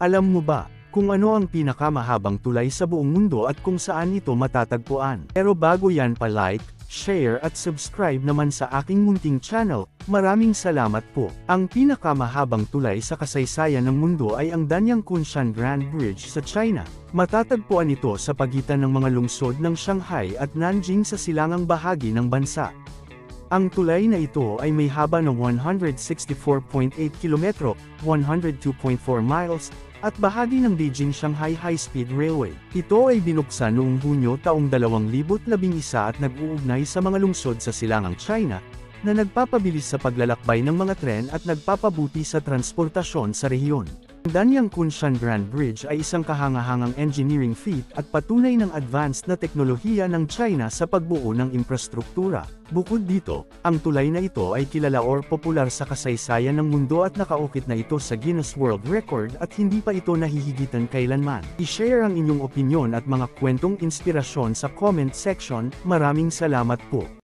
Alam mo ba, kung ano ang pinakamahabang tulay sa buong mundo at kung saan ito matatagpuan? Pero bago yan pa like, share at subscribe naman sa aking munting channel, maraming salamat po. Ang pinakamahabang tulay sa kasaysayan ng mundo ay ang Danyang Kunshan Grand Bridge sa China. Matatagpuan ito sa pagitan ng mga lungsod ng Shanghai at Nanjing sa silangang bahagi ng bansa. Ang tulay na ito ay may haba ng 164.8 kilometro, 102.4 miles, at bahagi ng Beijing-Shanghai High-Speed Railway. Ito ay binuksan noong Hunyo taong 2011 at nag-uugnay sa mga lungsod sa silangang China, na nagpapabilis sa paglalakbay ng mga tren at nagpapabuti sa transportasyon sa rehiyon. Ang Danyang Kunshan Grand Bridge ay isang kahangahangang engineering feat at patunay ng advanced na teknolohiya ng China sa pagbuo ng infrastruktura. Bukod dito, ang tulay na ito ay kilala or popular sa kasaysayan ng mundo at nakaukit na ito sa Guinness World Record at hindi pa ito nahihigitan kailanman. I-share ang inyong opinion at mga kwentong inspirasyon sa comment section, maraming salamat po.